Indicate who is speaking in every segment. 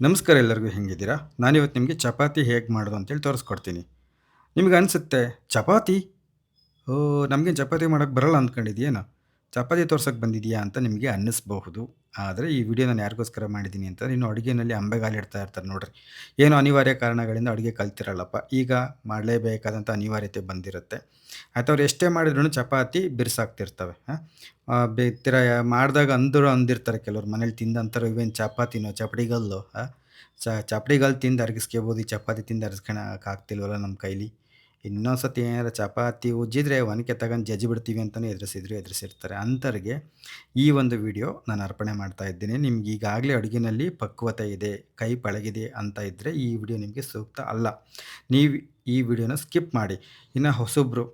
Speaker 1: ನಮಸ್ಕಾರ ಎಲ್ಲರಿಗೂ ಹೆಂಗಿದ್ದೀರಾ? ನಾನಿವತ್ತು ನಿಮಗೆ ಚಪಾತಿ ಹೇಗೆ ಮಾಡೋದು ಅಂತೇಳಿ ತೋರಿಸ್ಕೊಡ್ತೀನಿ. ನಿಮಗೆ ಅನಿಸುತ್ತೆ, ಚಪಾತಿ? ಓ, ನಮಗೇನು ಚಪಾತಿ ಮಾಡೋಕ್ಕೆ ಬರಲ್ಲ ಅಂದ್ಕೊಂಡಿದ್ದೀಯೇನು? ಚಪಾತಿ ತೋರ್ಸೋಕ್ಕೆ ಬಂದಿದೆಯಾ ಅಂತ ನಿಮಗೆ ಅನ್ನಿಸ್ಬಹುದು. ಆದರೆ ಈ ವಿಡಿಯೋ ನಾನು ಯಾರಿಗೋಸ್ಕರ ಮಾಡಿದ್ದೀನಿ ಅಂತ ಇನ್ನು ಅಡುಗೆನಲ್ಲಿ ಅಂಬೆಗಾಲಿಡ್ತಾ ಇರ್ತಾರೆ ನೋಡ್ರಿ. ಏನು ಅನಿವಾರ್ಯ ಕಾರಣಗಳಿಂದ ಅಡುಗೆ ಕಲ್ತಿರಲ್ಲಪ್ಪ? ಈಗ ಮಾಡಲೇಬೇಕಾದಂಥ ಅನಿವಾರ್ಯತೆ ಬಂದಿರುತ್ತೆ. ಆಯ್ತು ಅವ್ರು ಎಷ್ಟೇ ಮಾಡಿದ್ರು ಚಪಾತಿ ಬಿರ್ಸಾಗ್ತಿರ್ತವೆ ಹಾಂ? ಬೇತಿರ ಮಾಡಿದಾಗ ಅಂದರು ಅಂದಿರ್ತಾರೆ ಕೆಲವ್ರು. ಮನೇಲಿ ತಿಂದಂತಾರೆ ಇವೇನು ಚಪಾತಿನೋ ಚಪಡಿಗಲ್ಲು ಹಾಂ? ಚ ಚಪಡಿಗಲ್ಲು ತಿಂದು ಅರಗಿಸ್ಕೋಬೋದು, ಈ ಚಪಾತಿ ತಿಂದು ಅರಗಿಸ್ಕೊಳಕ್ಕೆ ಆಗ್ತಿಲ್ವಲ್ಲ ನಮ್ಮ ಕೈಲಿ? ಇನ್ನೊಂದು ಸತಿ ಚಪಾತಿ ಉಜ್ಜಿದ್ರೆ ಒನಕೆ ತಗೊಂಡು ಜಜ್ಜಿ ಬಿಡ್ತೀವಿ ಅಂತಲೇ ಎದುರಿಸಿದ್ರು, ಎದುರಿಸಿರ್ತಾರೆ. ಅಂಥವ್ರಿಗೆ ಈ ಒಂದು ವಿಡಿಯೋ ನಾನು ಅರ್ಪಣೆ ಮಾಡ್ತಾ ಇದ್ದೀನಿ. ನಿಮ್ಗೆ ಈಗಾಗಲೇ ಅಡುಗೆನಲ್ಲಿ ಪಕ್ವತೆ ಇದೆ, ಕೈ ಪಳಗಿದೆ ಅಂತ ಇದ್ದರೆ ಈ ವಿಡಿಯೋ ನಿಮಗೆ ಸೂಕ್ತ ಅಲ್ಲ. ನೀವು ಈ ವಿಡಿಯೋನ ಸ್ಕಿಪ್ ಮಾಡಿ. ಇನ್ನು ಹೊಸಬ್ರು,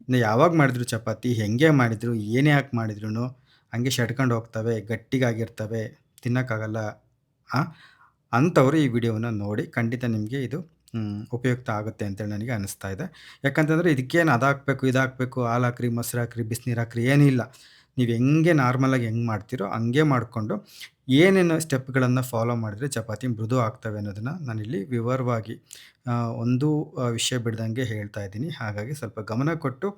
Speaker 1: ಇನ್ನು ಯಾವಾಗ ಮಾಡಿದ್ರು ಚಪಾತಿ, ಹೆಂಗೆ ಮಾಡಿದ್ರು, ಏನೇ ಯಾಕೆ ಮಾಡಿದ್ರು ಹಂಗೆ ಶಡ್ಕೊಂಡು ಹೋಗ್ತವೆ, ಗಟ್ಟಿಗಾಗಿರ್ತವೆ, ತಿನ್ನೋಕ್ಕಾಗಲ್ಲ ಅಂಥವ್ರು ಈ ವಿಡಿಯೋನ ನೋಡಿ ಖಂಡಿತ ನಿಮಗೆ ಇದು ಉಪಯುಕ್ತ ಆಗುತ್ತೆ ಅಂತೇಳಿ ನನಗೆ ಅನಿಸ್ತಾ ಇದೆ. ಯಾಕಂತಂದರೆ ಇದಕ್ಕೇನು ಅದು ಹಾಕಬೇಕು, ಇದು ಹಾಕ್ಬೇಕು ಹಾಲು ಹಾಕ್ರಿ ಮೊಸರು ಹಾಕ್ರಿ ಬಿಸಿನೀರು ಹಾಕ್ರಿ ಏನಿಲ್ಲ ನೀವು ಹೆಂಗೆ ನಾರ್ಮಲಾಗಿ ಹೆಂಗೆ ಮಾಡ್ತೀರೋ ಹಂಗೆ ಮಾಡಿಕೊಂಡು ಏನೇನು ಸ್ಟೆಪ್ಗಳನ್ನು ಫಾಲೋ ಮಾಡಿದರೆ ಚಪಾತಿ ಮೃದು ಆಗ್ತವೆ ಅನ್ನೋದನ್ನು ನಾನಿಲ್ಲಿ ವಿವರವಾಗಿ ಒಂದು ವಿಷಯ ಬಿಡ್ದಂಗೆ ಹೇಳ್ತಾ ಇದ್ದೀನಿ. ಹಾಗಾಗಿ ಸ್ವಲ್ಪ ಗಮನ ಕೊಟ್ಟು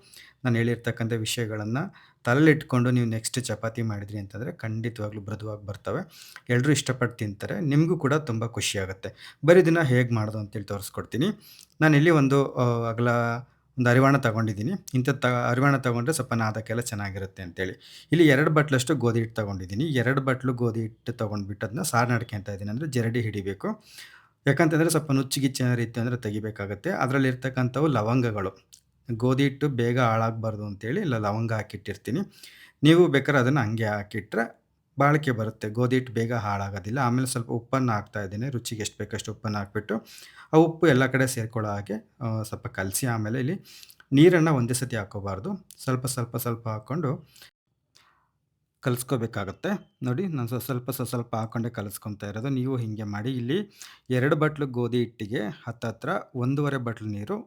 Speaker 1: ನಾನು ಹೇಳಿರ್ತಕ್ಕಂಥ ವಿಷಯಗಳನ್ನು ತಲೆಲಿಟ್ಕೊಂಡು ನೀವು ನೆಕ್ಸ್ಟ್ ಚಪಾತಿ ಮಾಡಿದ್ರಿ ಅಂತಂದರೆ ಖಂಡಿತವಾಗ್ಲೂ ಮೃದುವಾಗಿ ಬರ್ತವೆ. ಎಲ್ಲರೂ ಇಷ್ಟಪಟ್ಟು ತಿಂತಾರೆ. ನಿಮಗೂ ಕೂಡ ತುಂಬ ಖುಷಿಯಾಗುತ್ತೆ. ಬರೀ ದಿನ ಹೇಗೆ ಮಾಡೋದು ಅಂತೇಳಿ ತೋರಿಸ್ಕೊಡ್ತೀನಿ. ನಾನಿಲ್ಲಿ ಒಂದು ಆ, ಅಗಲ ಒಂದು ಅರಿವಾಣ ತಗೊಂಡಿದ್ದೀನಿ. ಇಂಥ ತ ಅರಿವಾಣ ತಗೊಂಡ್ರೆ ಸ್ವಲ್ಪ ನಾದಕ್ಕೆಲ್ಲ ಚೆನ್ನಾಗಿರುತ್ತೆ ಅಂತೇಳಿ. ಇಲ್ಲಿ ಎರಡು ಬಟ್ಲಷ್ಟು ಗೋಧಿ ಹಿಟ್ಟು ತಗೊಂಡಿದ್ದೀನಿ. ಎರಡು ಬಟ್ಲು ಗೋಧಿ ಹಿಟ್ಟು ತೊಗೊಂಡ್ಬಿಟ್ಟು ಅದನ್ನ ಸಾರು ನಡ್ಕೊತಾ ಇದ್ದೀನಿ ಅಂದರೆ ಜರಡಿ ಹಿಡಿಬೇಕು. ಯಾಕಂತಂದರೆ ಸ್ವಲ್ಪ ನುಚ್ಚಿಗಿಚ್ಚಿನ ರೀತಿ ಅಂದರೆ ತೆಗಿಬೇಕಾಗುತ್ತೆ. ಅದರಲ್ಲಿರ್ತಕ್ಕಂಥವು ಲವಂಗಗಳು. ಗೋಧಿ ಹಿಟ್ಟು ಬೇಗ ಹಾಳಾಗಬಾರ್ದು ಅಂತೇಳಿ ಇಲ್ಲ ಲವಂಗ ಹಾಕಿಟ್ಟಿರ್ತೀನಿ. ನೀವು ಬೇಕಾದ್ರೆ ಅದನ್ನು ಹಂಗೆ ಹಾಕಿಟ್ರೆ ಬಾಳಿಕೆ ಬರುತ್ತೆ. ಗೋಧಿ ಹಿಟ್ಟು ಬೇಗ ಹಾಳಾಗೋದಿಲ್ಲ. ಆಮೇಲೆ ಸ್ವಲ್ಪ ಉಪ್ಪನ್ನು ಹಾಕ್ತಾ ಇದ್ದೀನಿ. ರುಚಿಗೆ ಎಷ್ಟು ಬೇಕಷ್ಟು ಉಪ್ಪನ್ನು ಹಾಕ್ಬಿಟ್ಟು ಆ ಉಪ್ಪು ಎಲ್ಲ ಕಡೆ ಸೇರ್ಕೊಳ್ಳೋ ಹಾಗೆ ಸ್ವಲ್ಪ ಕಲಸಿ ಆಮೇಲೆ ಇಲ್ಲಿ ನೀರನ್ನು ಒಂದೇ ಸತಿ ಹಾಕೋಬಾರ್ದು ಸ್ವಲ್ಪ ಸ್ವಲ್ಪ ಸ್ವಲ್ಪ ಹಾಕ್ಕೊಂಡು ಕಲಿಸ್ಕೋಬೇಕಾಗತ್ತೆ. ನೋಡಿ, ನಾನು ಸ್ವಲ್ಪ ಸ್ವಲ್ಪ ಸ್ವ- ಸ್ವಲ್ಪ ಹಾಕ್ಕೊಂಡೆ ಕಲಿಸ್ಕೊತಾ ಇರೋದು. ನೀವು ಹೀಗೆ ಮಾಡಿ ಇಲ್ಲಿ ಎರಡು ಬಟ್ಲು ಗೋಧಿ ಹಿಟ್ಟಿಗೆ ಹತ್ತತ್ರ ಒಂದೂವರೆ ಬಟ್ಲು ನೀರು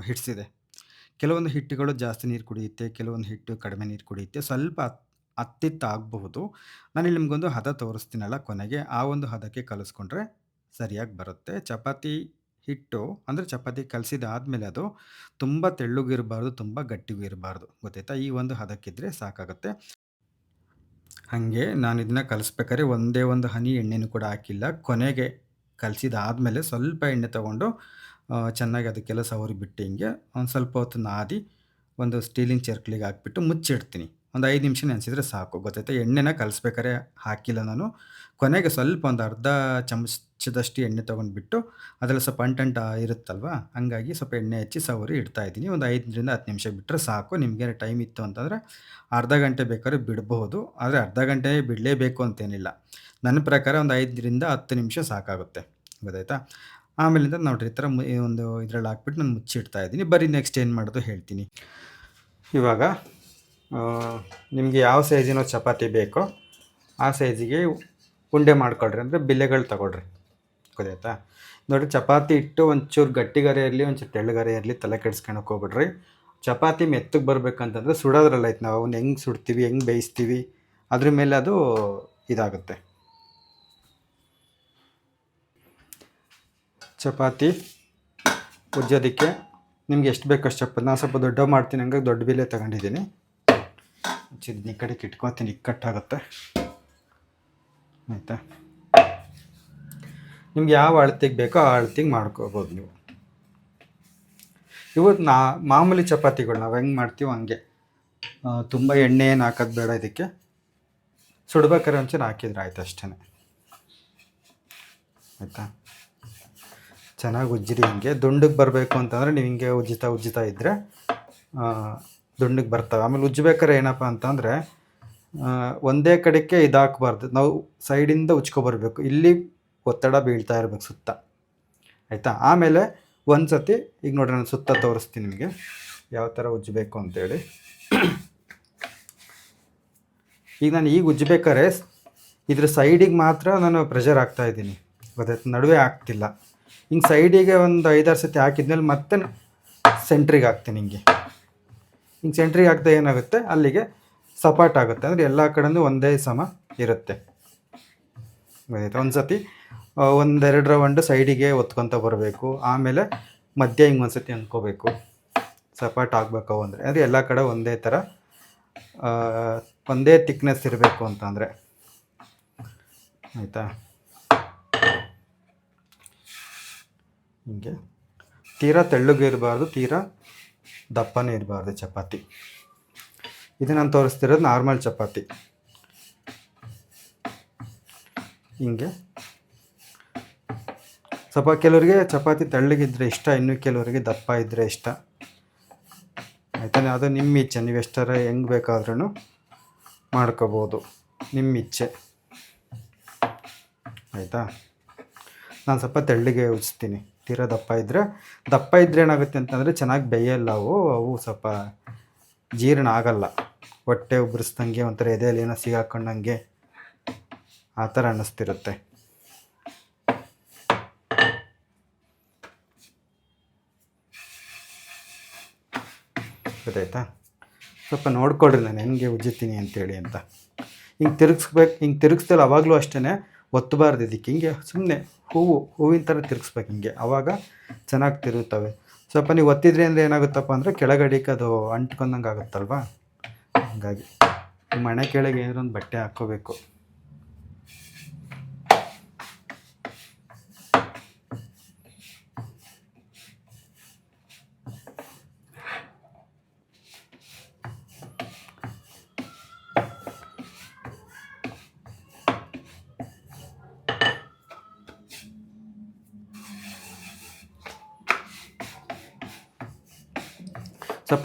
Speaker 1: ಹಿಡಿಸಿದೆ. ಕೆಲವೊಂದು ಹಿಟ್ಟುಗಳು ಜಾಸ್ತಿ ನೀರು ಕುಡಿಯುತ್ತೆ, ಕೆಲವೊಂದು ಹಿಟ್ಟು ಕಡಿಮೆ ನೀರು ಕುಡಿಯುತ್ತೆ, ಸ್ವಲ್ಪ ಅತ್ತಿತ್ತ ಆಗಬಹುದು ನಾನಿಲ್ಲಿ ನಿಮಗೊಂದು ಹದ ತೋರಿಸ್ತೀನಲ್ಲ ಕೊನೆಗೆ, ಆ ಒಂದು ಹದಕ್ಕೆ ಕಲಿಸ್ಕೊಂಡ್ರೆ ಸರಿಯಾಗಿ ಬರುತ್ತೆ. ಚಪಾತಿ ಹಿಟ್ಟು, ಅಂದರೆ ಚಪಾತಿ ಕಲಸಿದಾದ್ಮೇಲೆ ಅದು ತುಂಬ ತೆಳ್ಳಗೂ ಇರಬಾರ್ದು ತುಂಬ ಗಟ್ಟಿಗೂ ಇರಬಾರ್ದು ಗೊತ್ತಾಯ್ತಾ? ಈ ಒಂದು ಹದಕ್ಕಿದ್ರೆ ಸಾಕಾಗುತ್ತೆ. ಹಾಗೆ ನಾನು ಇದನ್ನ ಕಲಿಸ್ಬೇಕಾದ್ರೆ ಒಂದೇ ಒಂದು ಹನಿ ಎಣ್ಣೆನೂ ಕೂಡ ಹಾಕಿಲ್ಲ. ಕೊನೆಗೆ ಕಲಸಿದಾದ್ಮೇಲೆ ಸ್ವಲ್ಪ ಎಣ್ಣೆ ತಗೊಂಡು ಚೆನ್ನಾಗಿ ಅದಕ್ಕೆಲ್ಲ ಸವರಿ ಬಿಟ್ಟು ಹಿಂಗೆ ಒಂದು ಸ್ವಲ್ಪ ಹೊತ್ತು ನಾದಿ ಒಂದು ಸ್ಟೀಲಿನ ಚರ್ಕ್ಲಿಗೆ ಹಾಕ್ಬಿಟ್ಟು ಮುಚ್ಚಿಡ್ತೀನಿ. ಒಂದು ಐದು ನಿಮಿಷ ನೆನೆಸಿದ್ರೆ ಸಾಕು, ಗೊತ್ತಾಯ್ತಾ? ಎಣ್ಣೆನ ಕಲಿಸ್ಬೇಕಾದ್ರೆ ಹಾಕಿಲ್ಲ ನಾನು. ಕೊನೆಗೆ ಸ್ವಲ್ಪ ಒಂದು ಅರ್ಧ ಚಮಚದಷ್ಟು ಎಣ್ಣೆ ತೊಗೊಂಡ್ಬಿಟ್ಟು ಅದರಲ್ಲಿ ಸ್ವಲ್ಪ ಅಂಟಂಟ ಇರುತ್ತಲ್ವ? ಹಂಗಾಗಿ ಸ್ವಲ್ಪ ಎಣ್ಣೆ ಹಚ್ಚಿ ಸವರಿ ಇಡ್ತಾ ಇದ್ದೀನಿ. ಒಂದು ಐದರಿಂದ ಹತ್ತು ನಿಮಿಷ ಬಿಟ್ಟರೆ ಸಾಕು. ನಿಮಗೆ ಟೈಮ್ ಇತ್ತು ಅಂತಂದರೆ ಅರ್ಧ ಗಂಟೆ ಬೇಕಾದ್ರೆ ಬಿಡಬಹುದು ಆದರೆ ಅರ್ಧ ಗಂಟೆ ಬಿಡಲೇಬೇಕು ಅಂತೇನಿಲ್ಲ. ನನ್ನ ಪ್ರಕಾರ ಒಂದು ಐದರಿಂದ ಹತ್ತು ನಿಮಿಷ ಸಾಕಾಗುತ್ತೆ. ಗೊತ್ತಾಯ್ತಾ? ಆಮೇಲಿಂದ ನೋಡ್ರಿ, ಈ ಥರ ಒಂದು ಇದರಲ್ಲಿ ಹಾಕ್ಬಿಟ್ಟು ನಾನು ಮುಚ್ಚಿಡ್ತಾ ಇದ್ದೀನಿ. ಬರೀ ನೆಕ್ಸ್ಟ್ ಏನು ಮಾಡೋದು ಹೇಳ್ತೀನಿ. ಇವಾಗ ನಿಮಗೆ ಯಾವ ಸೈಜಿನ ಚಪಾತಿ ಬೇಕೋ ಆ ಸೈಜಿಗೆ ಉಂಡೆ ಮಾಡ್ಕೊಳ್ರಿ ಅಂದರೆ ಬಿಲ್ಲೆಗಳು ತಗೊಳ್ರಿ. ಗೊತ್ತಾಯ್ತಾ? ನೋಡಿ ಚಪಾತಿ ಇಟ್ಟು ಒಂಚೂರು ಗಟ್ಟಿಗರೆ ಇರಲಿ, ಒಂಚೂರು ತೆಳ್ಳಗರೆ ಇರಲಿ, ತಲೆ ಕೆಡಿಸ್ಕೊಳಕ್ಕೆ ಹೋಗ್ಬಿಡ್ರಿ. ಚಪಾತಿ ಮೆತ್ತಗೆ ಬರಬೇಕಂತಂದ್ರೆ ಸುಡೋದ್ರಲ್ಲ ಐತೆ ನಾವು. ಅವನ್ನ ಹೆಂಗೆ ಸುಡ್ತೀವಿ, ಹೆಂಗೆ ಬೇಯಿಸ್ತೀವಿ, ಅದ್ರ ಮೇಲೆ ಅದು ಇದಾಗುತ್ತೆ. ಚಪಾತಿ ಉಜ್ಜೋದಕ್ಕೆ. ನಿಮ್ಗೆ ಎಷ್ಟು ಬೇಕಷ್ಟು ಚಪಾತಿ. ನಾನು ಸ್ವಲ್ಪ ದೊಡ್ಡ ಮಾಡ್ತೀನಿ, ಹಂಗಾಗಿ ದೊಡ್ಡ ಬಿಲೆ ತಗೊಂಡಿದ್ದೀನಿ. ಚಿದ್ನ ಈ ಕಡೆಗೆ ಇಟ್ಕೊತೀನಿ, ಇಕ್ಕಟ್ಟಾಗುತ್ತೆ. ಆಯಿತಾ? ನಿಮ್ಗೆ ಯಾವ ಅಳತೆಗೆ ಬೇಕೋ ಆ ಅಳತೆಗೆ ಮಾಡ್ಕೋಬೋದು ನೀವು. ಇವತ್ತು ನಾ, ಮಾಮೂಲಿ ಚಪಾತಿಗಳು ನಾವು ಹೆಂಗೆ ಮಾಡ್ತೀವೋ ಹಂಗೆ. ತುಂಬ ಎಣ್ಣೆ ಏನು ಹಾಕೋದು ಬೇಡ ಇದಕ್ಕೆ. ಸುಡ್ಬೇಕಾರೆ ಒಂಚೂರು ಹಾಕಿದ್ರೆ ಆಯ್ತು ಅಷ್ಟೇ ಆಯಿತಾ? ಚೆನ್ನಾಗಿ ಉಜ್ಜಿರಿ ಹಿಂಗೆ. ದುಂಡಗೆ ಬರಬೇಕು ಅಂತಂದರೆ ನೀವು ಹಿಂಗೆ ಉಜ್ಜಿತಾ ಉಜ್ಜಿತಾ ಇದ್ದರೆ ದುಂಡಗೆ ಬರ್ತವೆ. ಆಮೇಲೆ ಉಜ್ಜಬೇಕಾರೆ ಏನಪ್ಪ ಅಂತಂದರೆ ಒಂದೇ ಕಡೆಗೆ ಇದಾಕಬಾರ್ದು. ನಾವು ಸೈಡಿಂದ ಉಜ್ಕೊಬರ್ಬೇಕು. ಇಲ್ಲಿ ಒತ್ತಡ ಬೀಳ್ತಾ ಇರಬೇಕು ಸುತ್ತ. ಆಯಿತಾ? ಆಮೇಲೆ ಒಂದು ಸತಿ ಈಗ ನೋಡ್ರಿ ನಾನು ಸುತ್ತ ತೋರಿಸ್ತೀನಿ ನಿಮಗೆ. ಯಾವ ಥರ ಉಜ್ಜಬೇಕು ಅಂತೇಳಿ. ಈಗ ನಾನು ಈಗ ಉಜ್ಜಬೇಕಾರೆ ಇದ್ರ ಸೈಡಿಗೆ ಮಾತ್ರ ನಾನು ಪ್ರೆಷರ್ ಹಾಕ್ತಾಯಿದ್ದೀನಿ ಗೊತ್ತಾಯ್ತು ನಡುವೆ ಆಗ್ತಿಲ್ಲ ಹಿಂಗೆ ಸೈಡಿಗೆ ಒಂದು ಐದಾರು ಸತಿ ಹಾಕಿದ್ಮೇಲೆ ಮತ್ತೆ ಸೆಂಟ್ರಿಗೆ ಹಾಕ್ತೀನಿ ಹಿಂಗೆ. ಹಿಂಗೆ ಸೆಂಟ್ರಿಗೆ ಹಾಕ್ದೆ ಏನಾಗುತ್ತೆ? ಅಲ್ಲಿಗೆ ಸಪಾಟ್ ಆಗುತ್ತೆ. ಅಂದರೆ ಎಲ್ಲ ಕಡೆಯೂ ಒಂದೇ ಸಮ ಇರುತ್ತೆ. ಗೊತ್ತಾಯ್ತಾ ಒಂದು ಸತಿ ಒಂದೆರಡು ರೌಂಡು ಸೈಡಿಗೆ ಒತ್ಕೊತ ಬರಬೇಕು. ಆಮೇಲೆ ಮಧ್ಯ ಹಿಂಗೆ ಒಂದ್ಸತಿ ಅಂದ್ಕೋಬೇಕು. ಸಪಾಟ್ ಆಗಬೇಕು ಅಂದರೆ. ಅಂದರೆ ಎಲ್ಲ ಕಡೆ ಒಂದೇ ಥರ ಒಂದೇ ತಿಕ್ನೆಸ್ ಇರಬೇಕು ಅಂತಂದರೆ. ಆಯಿತಾ? ಹಿಂಗೆ ತೀರಾ ತೆಳ್ಳಗೆ ಇರಬಾರ್ದು, ತೀರಾ ದಪ್ಪನೇ ಇರಬಾರ್ದು ಚಪಾತಿ. ಇದು ನಾನು ತೋರಿಸ್ತಿರೋದು ನಾರ್ಮಲ್ ಚಪಾತಿ. ಹಿಂಗೆ. ಸ್ವಲ್ಪ ಕೆಲವರಿಗೆ ಚಪಾತಿ ತೆಳ್ಳಗಿದ್ರೆ ಇಷ್ಟ, ಇನ್ನು ಕೆಲವರಿಗೆ ದಪ್ಪ ಇದ್ದರೆ ಇಷ್ಟ. ಆಯ್ತಾ ಅದು ನಿಮ್ಮ ಇಚ್ಛೆ. ನೀವು ಎಷ್ಟರ ಹೆಂಗೆ ಬೇಕಾದ್ರೂ ಮಾಡ್ಕೋಬೋದು. ನಿಮ್ಮ ಇಚ್ಛೆ. ಆಯಿತಾ? ನಾನು ಸ್ವಲ್ಪ ತೆಳ್ಳಗೆ ಉಜ್ತೀನಿ ತೀರಾ ದಪ್ಪ ಇದ್ದರೆ ದಪ್ಪ ಇದ್ದರೆ ಏನಾಗುತ್ತೆ ಅಂತಂದರೆ ಚೆನ್ನಾಗಿ ಬೇಯಲ್ಲ ಅವು ಅವು ಸ್ವಲ್ಪ ಜೀರ್ಣ ಆಗಲ್ಲ. ಹೊಟ್ಟೆ ಉಬ್ಬರಿಸ್ದಂಗೆ ಒಂಥರ ಎದೆಯಲ್ಲಿ ಏನೋ ಸಿಗಾಕೊಂಡಂಗೆ ಆ ಥರ ಅನ್ನಿಸ್ತಿರುತ್ತೆ. ಗೊತ್ತಾಯ್ತಾ? ಸ್ವಲ್ಪ ನೋಡ್ಕೊಳ್ರಿ ನಾನು ಹೆಂಗೆ ಉಜ್ಜುತ್ತೀನಿ ಅಂತೇಳಿ ಅಂತ. ಹಿಂಗೆ ತಿರುಗಿಸ್ಬೇಕು, ಹಿಂಗೆ ತಿರುಗಿಸ್ದಲ್ಲ ಅವಾಗಲೂ ಅಷ್ಟೇ ಒತ್ತಬಾರ್ದು ಇದಕ್ಕೆ ಹಿಂಗೆ ಸುಮ್ಮನೆ ಹೂವು, ಹೂವಿನ ಥರ ತಿರುಗಿಸ್ಬೇಕು ಹಿಂಗೆ. ಆವಾಗ ಚೆನ್ನಾಗಿ ತಿರುಗುತ್ತವೆ ಸ್ವಲ್ಪ ನೀವು ಒತ್ತಿದ್ರೆ ಅಂದರೆ ಏನಾಗುತ್ತಪ್ಪ ಅಂದರೆ ಕೆಳಗಡೆಗೆ ಅದು ಅಂಟ್ಕೊಂಡಂಗೆ ಆಗುತ್ತಲ್ವಾ ಹಾಗಾಗಿ ಈ ಮನೆ ಕೆಳಗೆ ಏನಾದ್ರು ಒಂದು ಬಟ್ಟೆ ಹಾಕ್ಕೋಬೇಕು.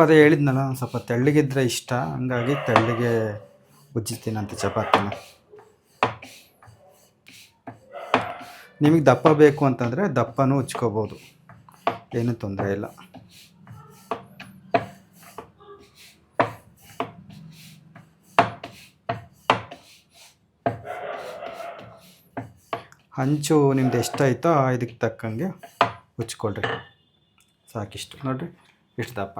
Speaker 1: ಅದೇ ಹೇಳಿದ್ನಲ್ಲ, ಒಂದು ಸ್ವಲ್ಪ ತೆಳ್ಳಗಿದ್ರೆ ಇಷ್ಟ, ಹಂಗಾಗಿ ತೆಳ್ಳಗೆ ಉಜ್ಜಿತೀನಂತೆ ಚಪಾತಿನ. ನಿಮಗೆ ದಪ್ಪ ಬೇಕು ಅಂತಂದರೆ ದಪ್ಪನೂ ಉಜ್ಕೋಬೋದು, ಏನೂ ತೊಂದರೆ ಇಲ್ಲ. ಹಂಚು ನಿಮ್ದು ಎಷ್ಟಾಯ್ತೋ, ಇದಕ್ಕೆ ತಕ್ಕಂಗೆ ಉಚ್ಕೊಳ್ರಿ ಸಾಕಿಷ್ಟು. ನೋಡಿರಿ, ಇಷ್ಟು ದಪ್ಪ.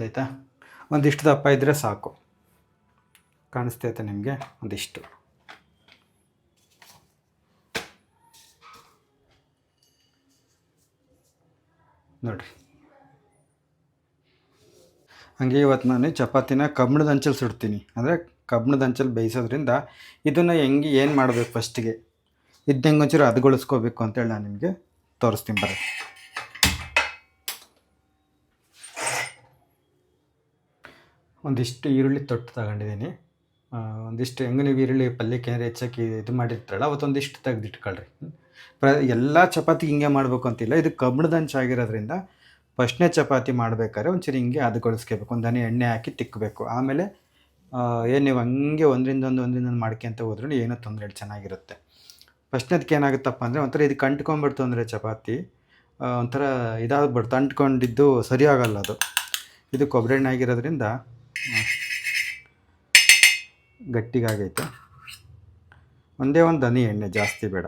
Speaker 1: ಗೊತ್ತಾಯ್ತಾ ಒಂದಿಷ್ಟು ದಪ್ಪ ಇದ್ದರೆ ಸಾಕು. ಕಾಣಿಸ್ತೈತೆ ನಿಮಗೆ? ಒಂದಿಷ್ಟು. ನೋಡಿರಿ. ಹಂಗೆ ಇವತ್ತು ನಾನು ಚಪಾತಿನ ಕಬ್ಬಿಣದ ಅಂಚಲ್ಲಿ ಸುಡ್ತೀನಿ. ಅಂದರೆ ಕಬ್ಬಿಣದ ಅಂಚಲ್ಲಿ ಬೇಯಿಸೋದ್ರಿಂದ ಇದನ್ನು ಹೆಂಗೆ ಏನು ಮಾಡಬೇಕು ಫಸ್ಟಿಗೆ ಇದನ್ನ ಹೆಂಗೆ ಒಂಚೂರು ಹದಗೊಳಿಸ್ಕೋಬೇಕು ಅಂತೇಳಿ ನಾನು ನಿಮಗೆ ತೋರಿಸ್ತೀನಿ ಬರ್ರಿ ಒಂದಿಷ್ಟು ಈರುಳ್ಳಿ ತೊಟ್ಟು ತಗೊಂಡಿದ್ದೀನಿ. ಒಂದಿಷ್ಟು ಹೆಂಗೆ ನೀವು ಈರುಳ್ಳಿ ಪಲ್ಯಕ್ಕೆ ಏನಾರು ಹೆಚ್ಚಾಕಿ ಇದು ಮಾಡಿರ್ತಾರಲ್ಲ, ಅವತ್ತೊಂದಿಷ್ಟು ತೆಗೆದಿಟ್ಕೊಳ್ರಿ. ಪ್ರ, ಎಲ್ಲ ಚಪಾತಿ ಹಿಂಗೆ ಮಾಡಬೇಕು ಅಂತಿಲ್ಲ, ಇದು ಕಬ್ಬಿಣದ ಹಂಚು ಆಗಿರೋದ್ರಿಂದ ಫಸ್ಟ್ನೇ ಚಪಾತಿ ಮಾಡ್ಬೇಕಾದ್ರೆ ಒಂಚೂರು ಹಿಂಗೆ ಹದಗೊಳಿಸ್ಕೋಬೇಕು ಒಂದು ಹನಿ ಎಣ್ಣೆ ಹಾಕಿ ತಿಕ್ಕಬೇಕು ಆಮೇಲೆ ಏನು ನೀವು ಹಂಗೆ ಒಂದರಿಂದ ಒಂದು ಒಂದರಿಂದ ಒಂದು ಮಾಡ್ಕೊಂತ ಹೋದ್ರೂ ಏನೋ ತೊಂದರೆ ಇಲ್ಲ, ಚೆನ್ನಾಗಿರುತ್ತೆ. ಫಸ್ಟ್ನೇದಕ್ಕೆ ಏನಾಗುತ್ತಪ್ಪ ಅಂದರೆ ಒಂಥರ ಇದು ಕಂಟ್ಕೊಂಬಿಡ್ತು ಅಂದರೆ ಚಪಾತಿ. ಒಂಥರ ಇದಾಗ್ಬಿಡ್ತು, ಅಂಟ್ಕೊಂಡಿದ್ದು ಸರಿಯಾಗಲ್ಲ ಅದು. ಇದು ಕೊಬ್ಬರಿ ಎಣ್ಣೆ ಆಗಿರೋದ್ರಿಂದ ಗಟ್ಟಿಗಾಗೈತೆ. ಒಂದೇ ಒಂದು ದನಿ ಎಣ್ಣೆ ಜಾಸ್ತಿ ಬೇಡ.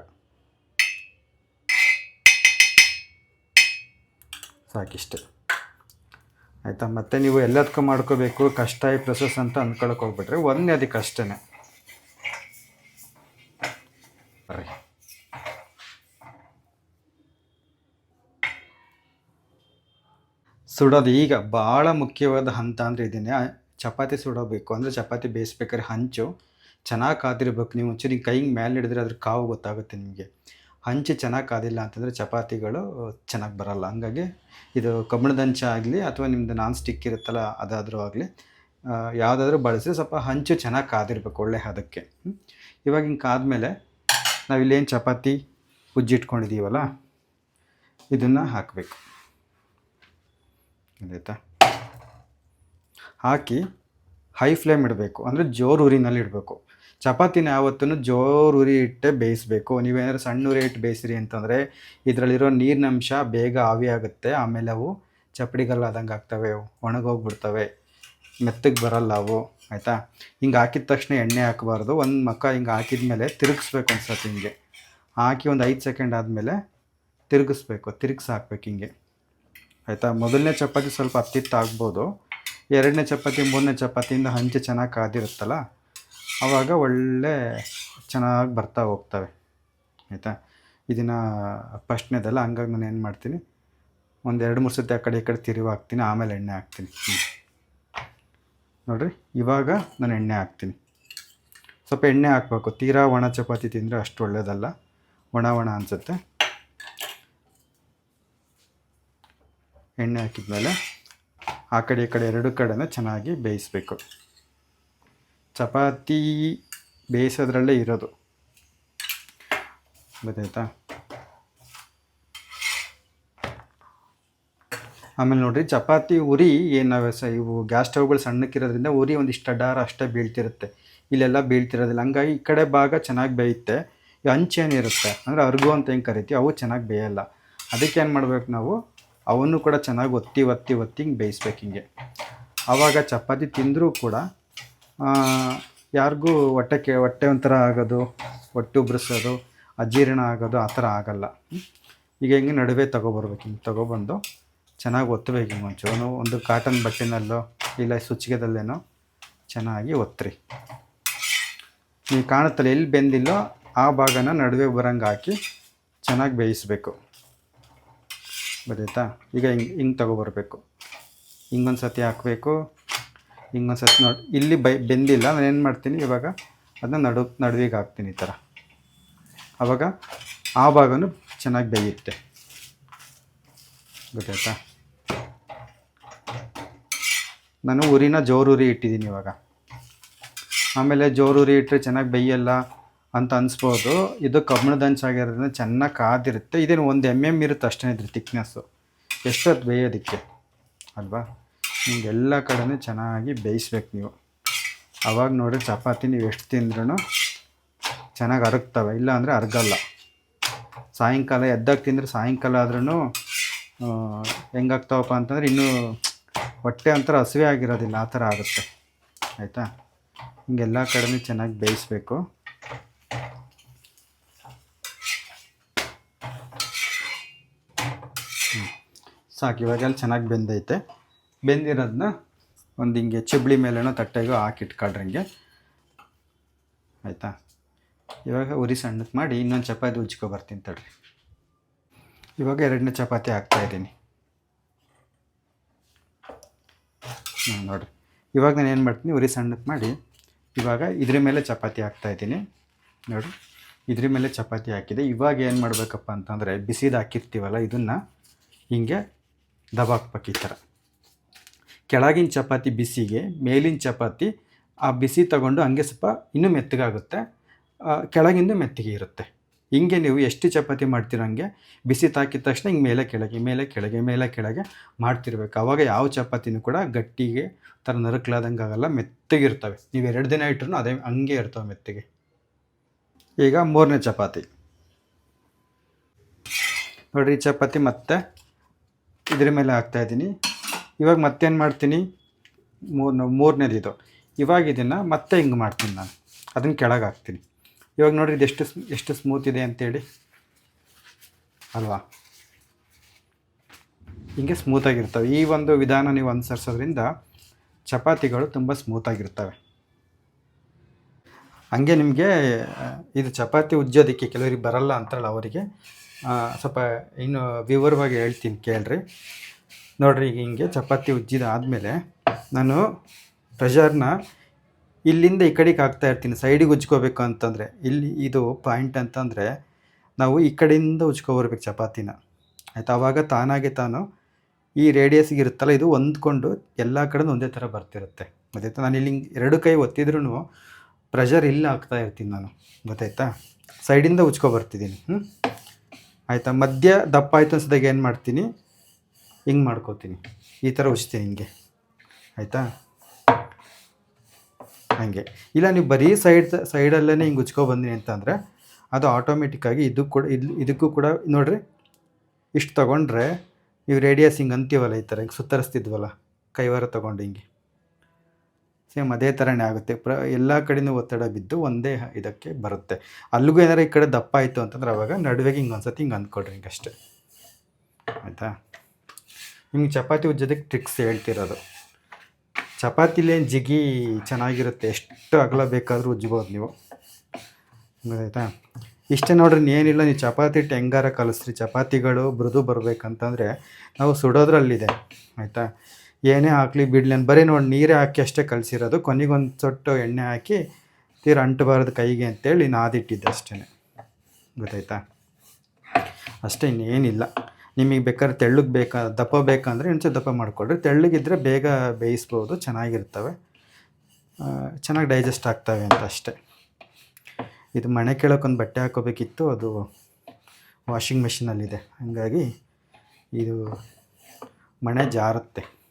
Speaker 1: ಸಾಕಿಷ್ಟೆ. ಆಯಿತಾ? ಮತ್ತೆ ನೀವು ಎಲ್ಲದಕ್ಕೂ ಮಾಡ್ಕೋಬೇಕು, ಕಷ್ಟ ಈ ಪ್ರೊಸೆಸ್ ಅಂತ ಅಂದ್ಕೊಳಕ್ಕೆ ಹೋಗ್ಬಿಟ್ರೆ ಒಂದೇ ಅದಕ್ಕೆ ಅಷ್ಟೇ ಸುಡೋದು ಈಗ ಭಾಳ ಮುಖ್ಯವಾದ ಹಂತ ಅಂದರೆ ಇದನ್ನೇ ಚಪಾತಿ ಸುಡೋಬೇಕು ಅಂದರೆ ಚಪಾತಿ ಬೇಯಿಸ್ಬೇಕಾದ್ರೆ ಹಂಚು. ಚೆನ್ನಾಗಿ ಕಾದಿರ್ಬೇಕು ನೀವು. ಒಂಚೂರು ಹಿಂಗೆ ಕೈಗೆ ಮೇಲೆ ಹಿಡಿದ್ರೆ ಅದ್ರ ಕಾವು ಗೊತ್ತಾಗುತ್ತೆ ನಿಮಗೆ. ಹಂಚು ಚೆನ್ನಾಗಿ ಕಾದಿಲ್ಲ ಅಂತಂದರೆ ಚಪಾತಿಗಳು ಚೆನ್ನಾಗಿ ಬರಲ್ಲ. ಹಂಗಾಗಿ ಇದು ಕಬ್ಬಿಣದ ಹಂಚ ಆಗಲಿ ಅಥವಾ ನಿಮ್ಮದು ನಾನ್ ಸ್ಟಿಕ್ ಇರುತ್ತಲ್ಲ ಅದಾದರೂ ಆಗಲಿ ಯಾವುದಾದ್ರೂ ಬಳಸಿ ಸ್ವಲ್ಪ ಹಂಚು ಚೆನ್ನಾಗಿ ಕಾದಿರ್ಬೇಕು ಒಳ್ಳೆ ಹದಕ್ಕೆ. ಇವಾಗ ಹಿಂಗೆ ಕಾದ್ಮೇಲೆ ನಾವಿಲ್ಲೇನು ಚಪಾತಿ ಉಜ್ಜಿಟ್ಕೊಂಡಿದ್ದೀವಲ್ಲ ಇದನ್ನು ಹಾಕಬೇಕು. ಆಯಿತಾ ಹಾಕಿ ಹೈ ಫ್ಲೇಮ್ ಇಡಬೇಕು. ಅಂದರೆ ಜೋರು ಉರಿನಲ್ಲಿ ಇಡಬೇಕು. ಚಪಾತಿನ ಯಾವತ್ತೂ ಜೋರು ಉರಿ ಇಟ್ಟೆ ಬೇಯಿಸಬೇಕು. ನೀವೇನಾದ್ರು ಸಣ್ಣ ಉರಿ ಇಟ್ಟು ಬೇಯಿಸಿರಿ ಅಂತಂದರೆ ಇದರಲ್ಲಿರೋ ನೀರಿನ ಅಂಶ ಬೇಗ ಆವಿ ಆಗುತ್ತೆ. ಆಮೇಲೆ ಅವು ಚಪ್ಪಡಿಗಲ್ಲಾದಂಗೆ ಆಗ್ತವೆ. ಒಣಗೋಗ್ಬಿಡ್ತವೆ. ಮೆತ್ತಗೆ ಬರಲ್ಲ ಅವು. ಆಯಿತಾ? ಹಿಂಗೆ ಹಾಕಿದ ತಕ್ಷಣ ಎಣ್ಣೆ ಹಾಕಬಾರ್ದು. ಒಂದು ಮಕ್ಕ ಹಿಂಗೆ ಹಾಕಿದ ಮೇಲೆ ತಿರುಗಿಸ್ಬೇಕು ಒಂದು ಸತಿ ಹಿಂಗೆ. ಹಾಕಿ ಒಂದು ಐದು ಸೆಕೆಂಡ್ ಆದಮೇಲೆ ತಿರುಗಿಸ್ಬೇಕು. ತಿರುಗಿಸಿ ಹಾಕ್ಬೇಕು ಹಿಂಗೆ. ಆಯಿತಾ? ಮೊದಲನೇ ಚಪಾತಿ ಸ್ವಲ್ಪ ಹತ್ತಿತ್ತು ಆಗ್ಬೋದು ಎರಡನೇ ಚಪಾತಿ, ಮೂರನೇ ಚಪಾತಿಯಿಂದ ಹಂಚೆ ಚೆನ್ನಾಗಿ ಕಾದಿರುತ್ತಲ್ಲ ಆವಾಗ ಒಳ್ಳೆ ಚೆನ್ನಾಗಿ ಬರ್ತಾ ಹೋಗ್ತವೆ. ಆಯಿತಾ? ಇದನ್ನು ಫಸ್ಟ್ನೇದಲ್ಲ ಹಂಗಾಗಿ ನಾನು ಏನು ಮಾಡ್ತೀನಿ ಒಂದು ಎರಡು ಮೂರು ಸತಿ ಆ ಕಡೆ ಈ ಕಡೆ ತಿರುವು ಹಾಕ್ತೀನಿ, ಆಮೇಲೆ ಎಣ್ಣೆ ಹಾಕ್ತೀನಿ. ನೋಡಿರಿ, ಇವಾಗ ನಾನು ಎಣ್ಣೆ ಹಾಕ್ತೀನಿ. ಸ್ವಲ್ಪ ಎಣ್ಣೆ ಹಾಕಬೇಕು. ತೀರಾ ಒಣ ಚಪಾತಿ ತಿಂದರೆ ಅಷ್ಟು ಒಳ್ಳೆಯದಲ್ಲ ಒಣ ಒಣ ಅನಿಸುತ್ತೆ. ಎಣ್ಣೆ ಹಾಕಿದ್ಮೇಲೆ ಆ ಕಡೆ ಈ ಕಡೆ ಎರಡು ಕಡೆನ ಚೆನ್ನಾಗಿ ಬೇಯಿಸಬೇಕು. ಚಪಾತಿ ಬೇಯಿಸೋದ್ರಲ್ಲೇ ಇರೋದು. ಗೊತ್ತಾಯ್ತಾ? ಆಮೇಲೆ ನೋಡಿರಿ, ಚಪಾತಿ, ಉರಿ ಏನು ಸ ಇವು ಗ್ಯಾಸ್ ಸ್ಟವ್ಗಳು ಸಣ್ಣಕ್ಕಿರೋದ್ರಿಂದ ಉರಿ ಒಂದಿಷ್ಟು ಅಡಾರ ಅಷ್ಟೇ ಬೀಳ್ತಿರುತ್ತೆ. ಇಲ್ಲೆಲ್ಲ ಬೀಳ್ತಿರೋದಿಲ್ಲ. ಹಂಗಾಗಿ ಈ ಕಡೆ ಭಾಗ ಚೆನ್ನಾಗಿ ಬೇಯುತ್ತೆ. ಈ ಹಂಚೇನಿರುತ್ತೆ ಅಂದರೆ ಅರ್ಗು ಅಂತ ಹೆಂಗೆ ಕರಿತೀವಿ, ಅವು ಚೆನ್ನಾಗಿ ಬೇಯಲ್ಲ. ಅದಕ್ಕೆ ಏನು ಮಾಡ್ಬೇಕು ನಾವು? ಅವನ್ನು ಕೂಡ ಚೆನ್ನಾಗಿ ಒತ್ತಿ ಒತ್ತಿ ಒತ್ತಿ ಹಿಂಗೆ ಬೇಯಿಸ್ಬೇಕು ಹಿಂಗೆ. ಆವಾಗ ಚಪಾತಿ ತಿಂದರೂ ಕೂಡ ಯಾರಿಗೂ ಹೊಟ್ಟೆ ಕೆ, ಹೊಟ್ಟೆ ಒಂಥರ ಆಗೋದು, ಹೊಟ್ಟೆ ಉಬ್ರಿಸೋದು, ಅಜೀರ್ಣ ಆಗೋದು ಆ ಥರ ಆಗೋಲ್ಲ. ಈಗ ಹಿಂಗೆ ನಡುವೆ ತೊಗೊಬರ್ಬೇಕು ಹಿಂಗೆ ತೊಗೊಬಂದು ಚೆನ್ನಾಗಿ ಒತ್ತಬೇಕು ಹಿಂಗೆ ಒಂಚೂರು ಒಂದು ಕಾಟನ್ ಬಟ್ಟೆನಲ್ಲೋ ಇಲ್ಲ ಸುಚ್ಚಿಗೆದಲ್ಲೇನೋ ಚೆನ್ನಾಗಿ ಒತ್ತಿರಿ. ನೀವು ಕಾಣುತ್ತಲ್ಲ ಎಲ್ಲಿ ಬೆಂದಿಲ್ಲೋ ಆ ಭಾಗನ ನಡುವೆ ಬರಂಗೆ ಹಾಕಿ ಚೆನ್ನಾಗಿ ಬೇಯಿಸಬೇಕು. ಗೊತ್ತಾಯ್ತಾ ಈಗ ಹಿಂಗೆ ಹಿಂಗೆ ತೊಗೊಬರ್ಬೇಕು ಹಿಂಗೊಂದು ಸತಿ ಹಾಕಬೇಕು. ಹಿಂಗೊಂದು ಸತಿ ನೋಡಿ, ಇಲ್ಲಿ ಬೈ, ಬೆಂದಿಲ್ಲ, ನಾನು ಏನು ಮಾಡ್ತೀನಿ ಇವಾಗ? ಅದನ್ನ ನಡು, ನಡುವಿಗೆ ಹಾಕ್ತೀನಿ ಈ ಥರ ಆವಾಗ ಆ ಭಾಗನೂ ಚೆನ್ನಾಗಿ ಬೇಯುತ್ತೆ. ಗೊತ್ತಾಯ್ತಾ? ನಾನು ಉರಿನ ಜೋರುರಿ ಇಟ್ಟಿದ್ದೀನಿ ಇವಾಗ. ಆಮೇಲೆ ಜೋರುರಿ ಇಟ್ಟರೆ ಚೆನ್ನಾಗಿ ಬೇಯಲ್ಲ ಅಂತ ಅನ್ಸ್ಬೋದು. ಇದು ಕಬ್ಬಿಣದ ಹಂಚಾಗಿರೋದ್ರಿಂದ ಚೆನ್ನಾಗಿ ಕಾದಿರುತ್ತೆ. ಇದೇನು ಒಂದು ಎಂ ಎಂ ಇರುತ್ತೆ ಅಷ್ಟೇ ಇದ್ರ ತಿಕ್ನೆಸ್ಸು ಎಷ್ಟೊತ್ತು ಬೇಯೋದಕ್ಕೆ? ಅಲ್ವಾ? ನಿಮ್ಗೆ ಎಲ್ಲ ಕಡೆನೂ ಚೆನ್ನಾಗಿ ಬೇಯಿಸ್ಬೇಕು ನೀವು. ಅವಾಗ ನೋಡಿ ಚಪಾತಿ ನೀವು ಎಷ್ಟು ತಿಂದ್ರೂ ಚೆನ್ನಾಗಿ ಅರಗ್ತವೆ. ಇಲ್ಲ ಅಂದರೆ ಅರಗಲ್ಲ. ಸಾಯಂಕಾಲ ಎದ್ದಾಗ ತಿಂದರೆ ಸಾಯಂಕಾಲ ಆದ್ರೂ ಹೆಂಗಾಗ್ತಾವಪ್ಪ ಅಂತಂದರೆ ಇನ್ನೂ ಹೊಟ್ಟೆ ಒಂಥರ ಹಸಿವೆ ಆಗಿರೋದಿಲ್ಲ, ಆ ಥರ ಆಗುತ್ತೆ. ಆಯಿತಾ? ಹಿಂಗೆಲ್ಲ ಕಡೆನೂ ಚೆನ್ನಾಗಿ ಬೇಯಿಸ್ಬೇಕು. ಸಾಕು, ಇವಾಗೆಲ್ಲ ಚೆನ್ನಾಗಿ ಬೆಂದೈತೆ. ಬೆಂದಿರೋದನ್ನ ಒಂದು ಹಿಂಗೆ ಚಿಬ್ಳಿ ಮೇಲೇನೋ ತಟ್ಟೆಗೋ ಹಿಂಗೆ. ಆಯಿತಾ? ಇವಾಗ ಉರಿ ಸಣ್ಣಕ್ಕೆ ಮಾಡಿ ಇನ್ನೊಂದು ಚಪಾತಿ ಉಜ್ಕೊ ಬರ್ತೀನಿ ತಡ್ರಿ. ಇವಾಗ ಎರಡನೇ ಚಪಾತಿ ಹಾಕ್ತಾಯಿದ್ದೀನಿ ಹ್ಞೂ ನೋಡಿರಿ. ಇವಾಗ ನಾನು ಏನು ಮಾಡ್ತೀನಿ, ಉರಿ ಸಣ್ಣಕ್ಕೆ ಮಾಡಿ ಇವಾಗ ಇದ್ರ ಮೇಲೆ ಚಪಾತಿ ಹಾಕ್ತಾಯಿದ್ದೀನಿ ನೋಡಿ ಇದ್ರ ಮೇಲೆ ಚಪಾತಿ ಹಾಕಿದೆ. ಇವಾಗ ಏನು ಮಾಡಬೇಕಪ್ಪ ಅಂತಂದರೆ ಬಿಸಿದು ಹಾಕಿರ್ತೀವಲ್ಲ, ಇದನ್ನು ಹಿಂಗೆ ದಬಾಕ್ಬೇಕು ಈ ಥರ. ಕೆಳಗಿನ ಚಪಾತಿ ಬಿಸಿಗೆ, ಮೇಲಿನ ಚಪಾತಿ ಆ ಬಿಸಿ ತಗೊಂಡು ಹಂಗೆ ಸ್ವಲ್ಪ ಇನ್ನೂ ಮೆತ್ತಗಾಗುತ್ತೆ. ಕೆಳಗಿಂದ ಮೆತ್ತಗೆ ಇರುತ್ತೆ. ಹಿಂಗೆ ನೀವು ಎಷ್ಟು ಚಪಾತಿ ಮಾಡ್ತೀರೋ ಹಂಗೆ ಬಿಸಿ ತಾಕಿದ ತಕ್ಷಣ ಹಿಂಗೆ ಮೇಲೆ ಕೆಳಗೆ ಮೇಲೆ ಕೆಳಗೆ ಮೇಲೆ ಕೆಳಗೆ ಮಾಡ್ತಿರ್ಬೇಕು. ಆವಾಗ ಯಾವ ಚಪಾತಿನೂ ಕೂಡ ಗಟ್ಟಿಗೆ ಥರ ನರಕ್ಲಾದಂಗೆ ಆಗಲ್ಲ ಮೆತ್ತಗಿರ್ತವೆ ನೀವು ಎರಡು ದಿನ ಇಟ್ಟರು ಅದೇ ಹಂಗೆ ಇರ್ತವೆ ಮೆತ್ತಗೆ. ಈಗ ಮೂರನೇ ಚಪಾತಿ. ನೋಡಿರಿ ಚಪಾತಿ ಮತ್ತೆ ಇದ್ರ ಮೇಲೆ ಹಾಕ್ತಾಯಿದ್ದೀನಿ ಇವಾಗ ಮತ್ತೇನು ಮಾಡ್ತೀನಿ? ಮೂರು ಮೂರನೇದು ಇದು. ಇವಾಗ ಇದನ್ನು ಮತ್ತೆ ಹಿಂಗೆ ಮಾಡ್ತೀನಿ ನಾನು. ಅದನ್ನು ಕೆಳಗೆ ಹಾಕ್ತೀನಿ. ಇವಾಗ ನೋಡಿರಿ ಇದು ಎಷ್ಟು ಎಷ್ಟು ಸ್ಮೂತ್ ಇದೆ ಅಂತೇಳಿ. ಅಲ್ವಾ? ಹಿಂಗೆ ಸ್ಮೂತಾಗಿರ್ತವೆ ಈ ಒಂದು ವಿಧಾನ ನೀವು ಅನುಸರಿಸೋದ್ರಿಂದ ಚಪಾತಿಗಳು ತುಂಬ ಸ್ಮೂತಾಗಿರ್ತವೆ ಹಂಗೆ ನಿಮಗೆ ಇದು ಚಪಾತಿ ಉಜ್ಜೋದಕ್ಕೆ ಕೆಲವರಿಗೆ ಬರಲ್ಲ ಅಂತಾರಲ್ಲ ಅವರಿಗೆ ಸ್ವಲ್ಪ ಇನ್ನು ವಿವರವಾಗಿ ಹೇಳ್ತೀನಿ ಕೇಳ್ರಿ. ನೋಡ್ರಿ, ಈಗ ಹಿಂಗೆ ಚಪಾತಿ ಉಜ್ಜಿದ ಆದಮೇಲೆ ನಾನು ಪ್ರೆಷರ್ನ ಇಲ್ಲಿಂದ ಈ ಕಡೆಗೆ ಹಾಕ್ತಾ ಇರ್ತೀನಿ ಸೈಡಿಗೆ ಉಜ್ಕೋಬೇಕು ಅಂತಂದರೆ. ಇಲ್ಲಿ ಇದು ಪಾಯಿಂಟ್ ಅಂತಂದರೆ ನಾವು ಈ ಕಡೆಯಿಂದ ಉಜ್ಕೊಬರ್ಬೇಕು ಚಪಾತಿನ. ಆಯಿತಾ? ಆವಾಗ ತಾನಾಗೆ ತಾನು ಈ ರೇಡಿಯಸ್ಗೆ ಇರುತ್ತಲ್ಲ, ಇದು ಹೊಂದ್ಕೊಂಡು ಎಲ್ಲ ಕಡೆ ಒಂದೇ ಥರ ಬರ್ತಿರುತ್ತೆ. ಗೊತ್ತಾಯ್ತಾ? ನಾನು ಇಲ್ಲಿ ಎರಡು ಕೈ ಒತ್ತಿದ್ರೂ ಪ್ರೆಷರ್ ಇಲ್ಲ ಹಾಕ್ತಾ ಇರ್ತೀನಿ ನಾನು. ಗೊತ್ತಾಯ್ತಾ? ಸೈಡಿಂದ ಉಜ್ಕೊ ಬರ್ತಿದ್ದೀನಿ ಹ್ಞೂ ಆಯಿತಾ? ಮಧ್ಯ ದಪ್ಪ ಆಯಿತು ಅನ್ಸಿದಾಗ ಏನು ಮಾಡ್ತೀನಿ? ಹಿಂಗೆ ಮಾಡ್ಕೋತೀನಿ. ಈ ಥರ ಉಜ್ತೀನಿ ಹಿಂಗೆ. ಆಯಿತಾ? ಹಾಗೆ. ಇಲ್ಲ, ನೀವು ಬರೀ ಸೈಡ್ ಸೈಡಲ್ಲೇ ಹಿಂಗೆ ಉಜ್ಕೊ ಬಂದಿನಿ ಅಂತಂದರೆ ಅದು ಆಟೋಮೆಟಿಕ್ಕಾಗಿ ಇದು ಕೂಡ ಇದು ಇದಕ್ಕೂ ಕೂಡ ನೋಡಿರಿ, ಇಷ್ಟು ತೊಗೊಂಡ್ರೆ ನೀವು ರೇಡಿಯಸ್ ಹಿಂಗೆ ಅಂತೀವಲ್ಲ ಈ ಥರ ಹಿಂಗೆ ಸುತ್ತರಿಸ್ತಿದ್ವಲ್ಲ, ಕೈವಾರ ತೊಗೊಂಡು ಹಿಂಗೆ. ಸೇಮ್ ಅದೇ ಥರನೇ ಆಗುತ್ತೆ. ಪ್ರ, ಎಲ್ಲ ಕಡೆಯೂ ಒತ್ತಡ ಬಿದ್ದು ಒಂದೇ ಇದಕ್ಕೆ ಬರುತ್ತೆ. ಅಲ್ಲಿಗೂ ಏನಾರು ಈ ಕಡೆ ದಪ್ಪ ಆಯಿತು ಅಂತಂದ್ರೆ ಅವಾಗ ನಡುವೆಗೆ ಹಿಂಗೆ ಒಂದ್ಸತಿ ಹಿಂಗೆ ಅಂದ್ಕೊಡ್ರಿ ಹಿಂಗೆ ಅಷ್ಟೇ. ಆಯಿತಾ? ನಿಮ್ಗೆ ಚಪಾತಿ ಉಜ್ಜೋದಕ್ಕೆ ಟ್ರಿಕ್ಸ್ ಹೇಳ್ತಿರೋದು. ಚಪಾತಿಲೇನು ಜಿಗಿ ಚೆನ್ನಾಗಿರುತ್ತೆ, ಎಷ್ಟು ಅಗಲ ಬೇಕಾದರೂ ಉಜ್ಬೋದು ನೀವು. ಗೊತ್ತಾಯ್ತಾ ಇಷ್ಟೇ ನೋಡ್ರಿ, ಏನಿಲ್ಲ, ನೀವು ಚಪಾತಿ ಟೆಂಗಾರ ಕಲಿಸ್ರಿ. ಚಪಾತಿಗಳು ಮೃದು ಬರಬೇಕಂತಂದರೆ ನಾವು ಸುಡೋದ್ರಲ್ಲಿದೆ. ಆಯಿತಾ? ಏನೇ ಹಾಕಲಿ ಬಿಡಲಿ ಅಂತ ಬರೀ ನೋಡಿ ನೀರೇ ಹಾಕಿ ಅಷ್ಟೇ ಕಲಸಿರೋದು ಕೊನೆಗೊಂದು ಸೊಟ್ಟು ಎಣ್ಣೆ ಹಾಕಿ ತೀರ ಅಂಟಬಾರ್ದು ಕೈಗೆ ಅಂತೇಳಿ ನಾದಿಟ್ಟಿದ್ದೆ ಅಷ್ಟೇ ಗೊತ್ತಾಯ್ತಾ? ಅಷ್ಟೇ ಇನ್ನೇನಿಲ್ಲ. ನಿಮಗೆ ಬೇಕಾದ್ರೆ ತೆಳ್ಳಗೆ ಬೇಕಾ, ದಪ್ಪ ಬೇಕಂದರೆ ಇಂಚು ದಪ್ಪ ಮಾಡಿಕೊಡ್ರಿ ತೆಳ್ಳಗಿದ್ರೆ ಬೇಗ ಬೇಯಿಸ್ಬೋದು, ಚೆನ್ನಾಗಿರ್ತವೆ. ಚೆನ್ನಾಗಿ ಡೈಜೆಸ್ಟ್ ಆಗ್ತವೆ ಅಂತ ಅಷ್ಟೇ. ಇದು ಮನೆ ಕೇಳೋಕ್ಕೊಂದು ಬಟ್ಟೆ ಹಾಕೋಬೇಕಿತ್ತು, ಅದು ವಾಷಿಂಗ್ ಮೆಷಿನಲ್ಲಿದೆ. ಹಾಗಾಗಿ ಇದು ಮಣೆ ಜಾರುತ್ತೆ.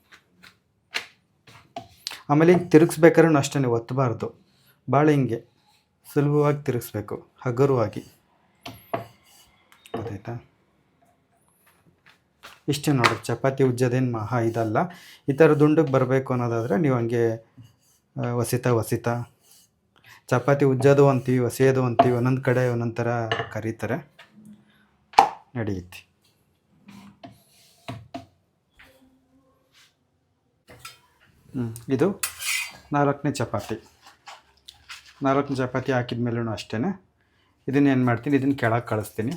Speaker 1: ಆಮೇಲೆ ಹಿಂಗೆ ತಿರುಗಿಸ್ಬೇಕಾದ್ರೂ ಅಷ್ಟೇ ಒತ್ತಬಾರ್ದು ಭಾಳ ಹಿಂಗೆ ಸುಲಭವಾಗಿ ತಿರುಗಿಸ್ಬೇಕು, ಹಗುರವಾಗಿ. ಗೊತ್ತಾಯ್ತಾ? ಇಷ್ಟೇ ನೋಡಿ, ಚಪಾತಿ ಉಜ್ಜೋದೇನು ಮಹಾ ಇದಲ್ಲ. ಈ ಥರ ದುಂಡಕ್ಕೆ ಬರಬೇಕು ಅನ್ನೋದಾದರೆ ನೀವು ಹಂಗೆ ವಸಿತ ವಸಿತ ಚಪಾತಿ ಉಜ್ಜೋದು ಅಂತೀವಿ ಒಸೆಯೋದು ಅಂತೀವಿ, ಒಂದೊಂದು ಕಡೆ ಒಂದೊಂದು ಥರ ಕರೀತಾರೆ. ನಡೆಯುತ್ತೆ ಇದು ನಾಲ್ಕನೇ ಚಪಾತಿ. ನಾಲ್ಕನೇ ಚಪಾತಿ ಹಾಕಿದ ಮೇಲೂ ಅಷ್ಟೇ ಇದನ್ನ ಏನು ಮಾಡ್ತೀನಿ, ಇದನ್ನು ಕೆಳಗೆ ಕಳಿಸ್ತೀನಿ.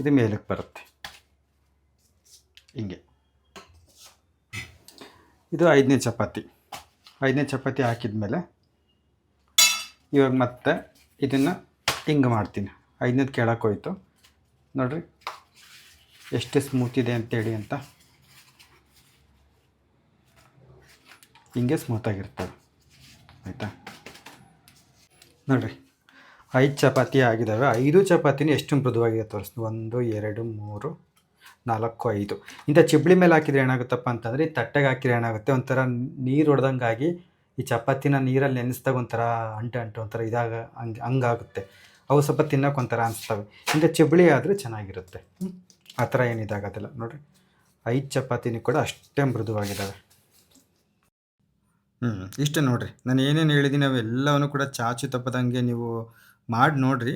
Speaker 1: ಇದು ಮೇಲಕ್ಕೆ ಬರುತ್ತೆ. ಹಿಂಗೆ. ಇದು ಐದನೇ ಚಪಾತಿ. ಐದನೇ ಚಪಾತಿ ಹಾಕಿದ ಮೇಲೆ ಇವಾಗ ಮತ್ತೆ ಇದನ್ನು ಹಿಂಗೆ ಮಾಡ್ತೀನಿ. ಐದನೇದು ಕೆಳಕ್ಕೆ ಹೋಯ್ತು. ನೋಡಿರಿ, ಎಷ್ಟು ಸ್ಮೂತ್ ಇದೆ ಅಂತೇಳಿ ಅಂತ. ಹಿಂಗೆ ಸ್ಮೂತಾಗಿರ್ತವೆ ಆಯಿತಾ? ನೋಡಿರಿ, ಐದು ಚಪಾತಿ ಆಗಿದ್ದಾವೆ ಐದು ಚಪಾತಿನ ಎಷ್ಟು ಮೃದುವಾಗಿದೆ ತೋರಿಸ್ತೀನಿ. ಒಂದು, ಎರಡು, ಮೂರು, ನಾಲ್ಕು, ಐದು. ಇಂಥ ಚಿಬ್ಳಿ ಮೇಲೆ ಹಾಕಿದ್ರೆ ಏನಾಗುತ್ತಪ್ಪ ಅಂತಂದರೆ, ಈ ತಟ್ಟೆಗೆ ಹಾಕಿದ್ರೆ ಏನಾಗುತ್ತೆ? ಒಂಥರ ನೀರು ಹೊಡೆದಂಗಾಗಿ ಈ ಚಪಾತಿನ ನೀರಲ್ಲಿ ನೆನೆಸ್ದಾಗ ಒಂಥರ ಅಂಟು ಅಂಟು, ಒಂಥರ ಇದಾಗ ಹಂಗೆ, ಹಂಗಾಗುತ್ತೆ. ಅವು ಸ್ವಲ್ಪ ತಿನ್ನೋಕೆ ಒಂಥರ ಅನಿಸ್ತವೆ. ಇಂಥ ಚಿಬ್ಳಿ ಆದರೆ ಚೆನ್ನಾಗಿರುತ್ತೆ? ಆ ಥರ ಏನಿದಾಗೋದಿಲ್ಲ ನೋಡಿರಿ, ಐದು ಚಪಾತಿನೂ ಕೂಡ ಅಷ್ಟೇ ಮೃದುವಾಗಿದ್ದಾವೆ ಹ್ಞೂ ಇಷ್ಟೇ ನೋಡಿರಿ. ನಾನು ಏನೇನು ಹೇಳಿದ್ದೀನಿ ಅವೆಲ್ಲವನ್ನು ಕೂಡ ಚಾಚು ತಪ್ಪದಂಗೆ ನೀವು ಮಾಡಿ ನೋಡಿರಿ.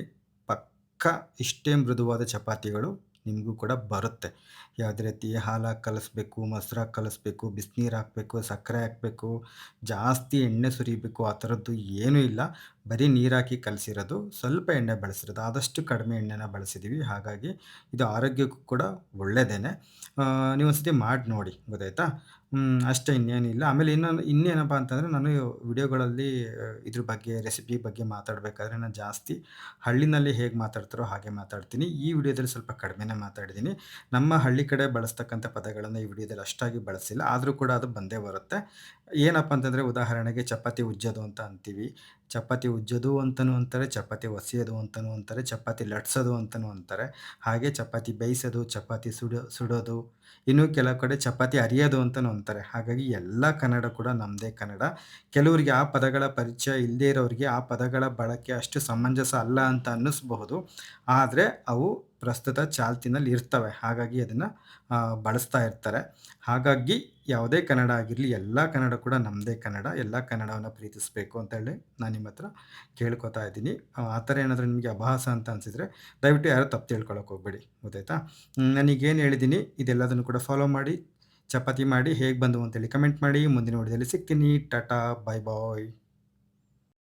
Speaker 1: ಪಕ್ಕ ಇಷ್ಟೇ ಮೃದುವಾದ ಚಪಾತಿಗಳು ನಿಮಗೂ ಕೂಡ ಬರುತ್ತೆ. ಯಾವುದೇ ರೀತಿ ಹಾಲು ಕಲಿಸ್ಬೇಕು, ಮೊಸರು ಹಾಕಿ ಕಲಿಸ್ಬೇಕು, ಬಿಸಿನೀರು ಹಾಕಬೇಕು, ಸಕ್ಕರೆ ಹಾಕಬೇಕು, ಜಾಸ್ತಿ ಎಣ್ಣೆ ಸುರಿಬೇಕು, ಆ ಥರದ್ದು ಏನೂ ಇಲ್ಲ. ಬರೀ ನೀರಾಕಿ ಕಲಸಿರೋದು, ಸ್ವಲ್ಪ ಎಣ್ಣೆ ಬಳಸಿರೋದು, ಆದಷ್ಟು ಕಡಿಮೆ ಎಣ್ಣೆನ ಬಳಸಿದ್ದೀವಿ. ಹಾಗಾಗಿ ಇದು ಆರೋಗ್ಯಕ್ಕೂ ಕೂಡ ಒಳ್ಳೆಯದೇನೆ ನೀವು ಒಂದ್ಸತಿ ಮಾಡಿ ನೋಡಿ, ಗೊತ್ತಾಯ್ತಾ? ಅಷ್ಟೇ ಇನ್ನೇನಿಲ್ಲ ಆಮೇಲೆ ಇನ್ನೊಂದು, ಇನ್ನೇನಪ್ಪ ಅಂತಂದರೆ ನಾನು ವಿಡಿಯೋಗಳಲ್ಲಿ ಇದ್ರ ಬಗ್ಗೆ, ರೆಸಿಪಿ ಬಗ್ಗೆ ಮಾತಾಡಬೇಕಾದ್ರೆ ನಾನು ಜಾಸ್ತಿ ಹಳ್ಳಿನಲ್ಲಿ ಹೇಗೆ ಮಾತಾಡ್ತಾರೋ ಹಾಗೆ ಮಾತಾಡ್ತೀನಿ. ಈ ವಿಡಿಯೋದಲ್ಲಿ ಸ್ವಲ್ಪ ಕಡಿಮೆನೇ ಮಾತಾಡಿದ್ದೀನಿ. ನಮ್ಮ ಹಳ್ಳಿ ಕಡೆ ಬಳಸ್ತಕ್ಕಂಥ ಪದಗಳನ್ನು ಈ ವಿಡಿಯೋದಲ್ಲಿ ಅಷ್ಟಾಗಿ ಬಳಸಿಲ್ಲ, ಆದರೂ ಕೂಡ ಅದು ಬಂದೇ ಬರುತ್ತೆ. ಏನಪ್ಪ ಅಂತಂದರೆ ಉದಾಹರಣೆಗೆ ಚಪಾತಿ ಉಜ್ಜೋದು ಅಂತ ಅಂತೀವಿ. ಚಪಾತಿ ಉಜ್ಜೋದು ಅಂತಲೂ ಅಂತಾರೆ, ಚಪಾತಿ ಒಸೆಯೋದು ಅಂತಲೂ ಅಂತಾರೆ, ಚಪಾತಿ ಲಟ್ಸೋದು ಅಂತಲೂ ಅಂತಾರೆ. ಹಾಗೆ ಚಪಾತಿ ಬೇಯಿಸೋದು, ಚಪಾತಿ ಸುಡೋ, ಸುಡೋದು, ಇನ್ನು ಕೆಲವು ಕಡೆ ಚಪಾತಿ ಅರಿಯೋದು ಅಂತಲೂ ಅಂತಾರೆ. ಹಾಗಾಗಿ ಎಲ್ಲ ಕನ್ನಡ ಕೂಡ ನಮ್ಮದೇ ಕನ್ನಡ. ಕೆಲವರಿಗೆ ಆ ಪದಗಳ ಪರಿಚಯ ಇಲ್ಲದೇ ಇರೋರಿಗೆ ಆ ಪದಗಳ ಬಳಕೆ ಅಷ್ಟು ಸಮಂಜಸ ಅಲ್ಲ ಅಂತ ಅನ್ನಿಸ್ಬಹುದು. ಆದರೆ ಅವು ಪ್ರಸ್ತುತ ಚಾಲ್ತಿನಲ್ಲಿ ಇರ್ತವೆ. ಹಾಗಾಗಿ ಅದನ್ನು ಬಳಸ್ತಾ ಇರ್ತಾರೆ. ಹಾಗಾಗಿ ಯಾವುದೇ ಕನ್ನಡ ಆಗಿರಲಿ, ಎಲ್ಲ ಕನ್ನಡ ಕೂಡ ನಮ್ಮದೇ ಕನ್ನಡ, ಎಲ್ಲ ಕನ್ನಡವನ್ನು ಪ್ರೀತಿಸಬೇಕು ಅಂತೇಳಿ ನಾನು ನಿಮ್ಮ ಹತ್ರ ಕೇಳ್ಕೊತಾ ಇದ್ದೀನಿ. ಆ ಥರ ಏನಾದರೂ ನಿಮಗೆ ಅಭಾಸ ಅಂತ ಅನಿಸಿದರೆ ದಯವಿಟ್ಟು ಯಾರು ತಪ್ಪು ತಿಳ್ಕೊಳಕ್ಕೆ ಹೋಗ್ಬೇಡಿ. ಗೊತ್ತಾಯ್ತಾ? ನನಗೇನು ಹೇಳಿದ್ದೀನಿ, ಇದೆಲ್ಲದನ್ನು ಕೂಡ ಫಾಲೋ ಮಾಡಿ, ಚಪಾತಿ ಮಾಡಿ ಹೇಗೆ ಬಂದು ಅಂತೇಳಿ ಕಮೆಂಟ್ ಮಾಡಿ. ಮುಂದಿನ ವಿಡಿಯೋದಲ್ಲಿ ಸಿಗ್ತೀನಿ. ಟಾಟಾ ಬಾಯ್ ಬಾಯ್